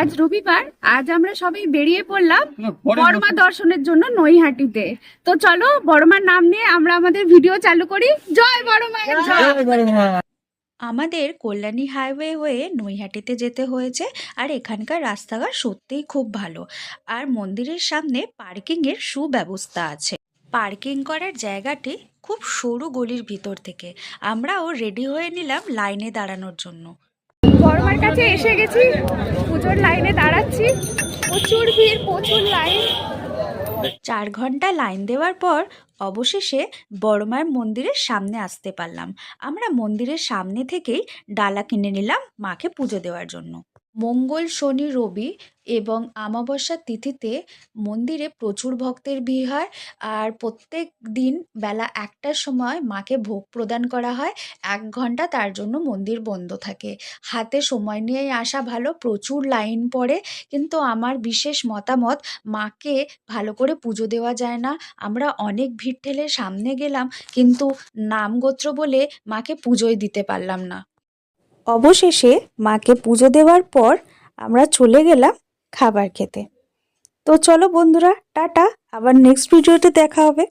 আজ রবিবার আজ আমরা সবাই বেরিয়ে পড়লাম বড়মা দর্শনের জন্য নৈহাটিতে। তো চলো বড়মার নাম নিয়ে আমরা আমাদের ভিডিও চালু করি। জয় বড়মা আমাদের কল্যাণী হাইওয়ে হয়ে নৈহাটিতে যেতে হয়েছে আর এখানকার রাস্তাঘাট সত্যিই খুব ভালো। আর মন্দিরের সামনে পার্কিংয়ের সুব্যবস্থা আছে। পার্কিং করার জায়গাটি খুব সরু গলির ভিতর থেকে। আমরাও রেডি হয়ে নিলাম লাইনে দাঁড়ানোর জন্য। বড়মার কাছে এসে গেছি। পুজোর লাইনে দাঁড়াচ্ছি। প্রচুর ভিড়, প্রচুর লাইন। চার ঘণ্টা লাইন দেওয়ার পর অবশেষে বড়মার মন্দিরের সামনে আসতে পারলাম। আমরা মন্দিরের সামনে থেকেই ডালা কিনে নিলাম মাকে পুজো দেওয়ার জন্য। মঙ্গল শনি রবি এবং আমাবস্যার তিথিতে মন্দিরে প্রচুর ভক্তের ভিড় হয়। আর প্রত্যেক দিন বেলা একটার সময় মাকে ভোগ প্রদান করা হয়। এক ঘণ্টা তার জন্য মন্দির বন্ধ থাকে। হাতে সময় নিয়েই আসা ভালো, প্রচুর লাইন পড়ে। কিন্তু আমার বিশেষ মতামত, মাকে ভালো করে পুজো দেওয়া যায় না। আমরা অনেক ভিড় ঠেলে সামনে গেলাম, কিন্তু নামগোত্র বলে মাকে পুজোই দিতে পারলাম না। অবশেষে মাকে পুজো দেওয়ার পর আমরা চলে গেলাম খাবার খেতে। তো চলো বন্ধুরা, টাটা। আবার নেক্সট ভিডিওতে দেখা হবে।